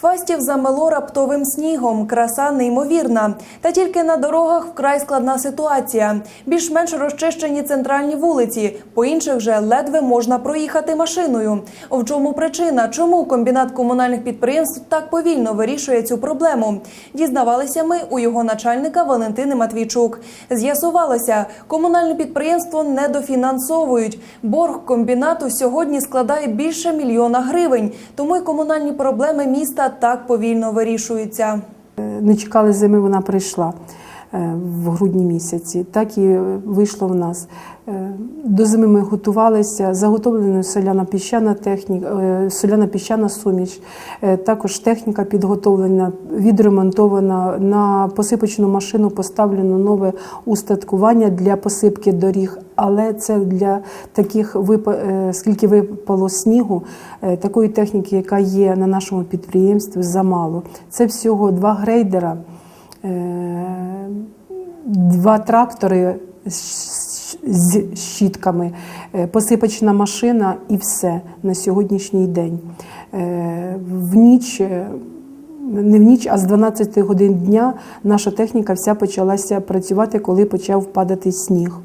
Фастів замело раптовим снігом. Краса неймовірна. Та тільки на дорогах вкрай складна ситуація. Більш-менш розчищені центральні вулиці. По інших же ледве можна проїхати машиною. В чому причина? Чому комбінат комунальних підприємств так повільно вирішує цю проблему? Дізнавалися ми у його начальника Валентини Матвійчук. З'ясувалося, комунальне підприємство недофінансовують. Борг комбінату сьогодні складає більше мільйона гривень. Тому й комунальні проблеми міста так повільно вирішуються. не чекали зими, вона прийшла е, в грудні місяці. Так і вийшло в нас. Е, До зими ми готувалися, заготовлена соляна піщана техніка, е, соляна піщана суміш, е, також техніка підготовлена, відремонтована. На посипочну машину поставлено нове устаткування для посипки доріг. Але це для таких випа- е, скільки випало снігу, е, такої техніки, яка є на нашому підприємстві, замало. Це всього два грейдера, е, два трактори з щітками, посипочна машина і все на сьогоднішній день. В ніч. Не в ніч, а з 12 годин дня наша техніка вся почалася працювати, коли почав падати сніг.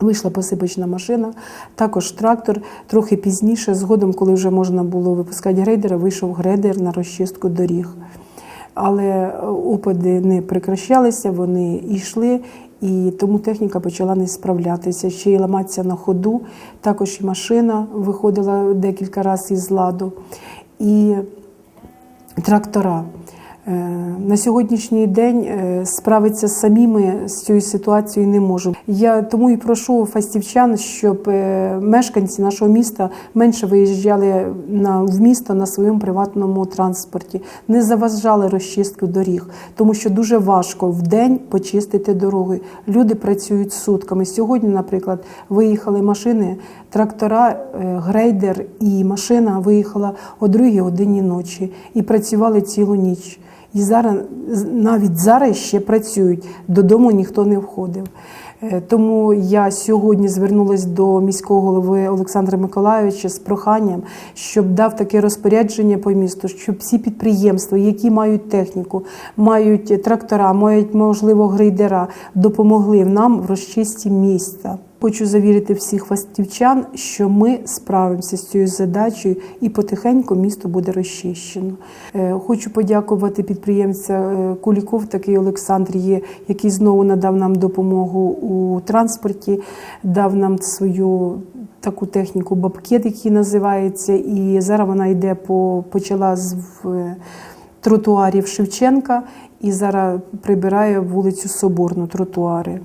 Вийшла посипочна машина, також трактор. Трохи пізніше, згодом, коли вже можна було випускати грейдера, вийшов грейдер на розчистку доріг. Але е, опади не прекращалися, вони йшли, і тому техніка почала не справлятися. Ще й ламатися на ходу. Також і машина виходила декілька разів із ладу. І трактора. Е, На сьогоднішній день е, справитися самими з цією ситуацією не можу. Я тому і прошу фастівчан, щоб е, мешканці нашого міста менше виїжджали на в місто на своєму приватному транспорті, не заважали розчистку доріг, тому що дуже важко в день почистити дороги. Люди працюють сутками. Сьогодні, наприклад, виїхали машини, трактора, грейдер і машина виїхала о другій годині ночі і працювали цілу ніч. І зараз навіть зараз ще працюють. Додому ніхто не входив. Е, Тому я сьогодні звернулася до міського голови Олександра Миколайовича з проханням, щоб дав таке розпорядження по місту, щоб всі підприємства, які мають техніку, мають трактора, мають можливо грейдера, допомогли нам в розчисті міста. Хочу завірити всіх фастівчан, що ми справимося з цією задачею і потихеньку місто буде розчищено. Е, Хочу подякувати підприємця е, Куліков, такий Олександр є, який знову надав нам допомогу у транспорті, дав нам свою таку техніку бабкет, який називається, і зараз вона йде по почала з в, тротуарів Шевченка і зараз прибирає вулицю Соборну тротуари.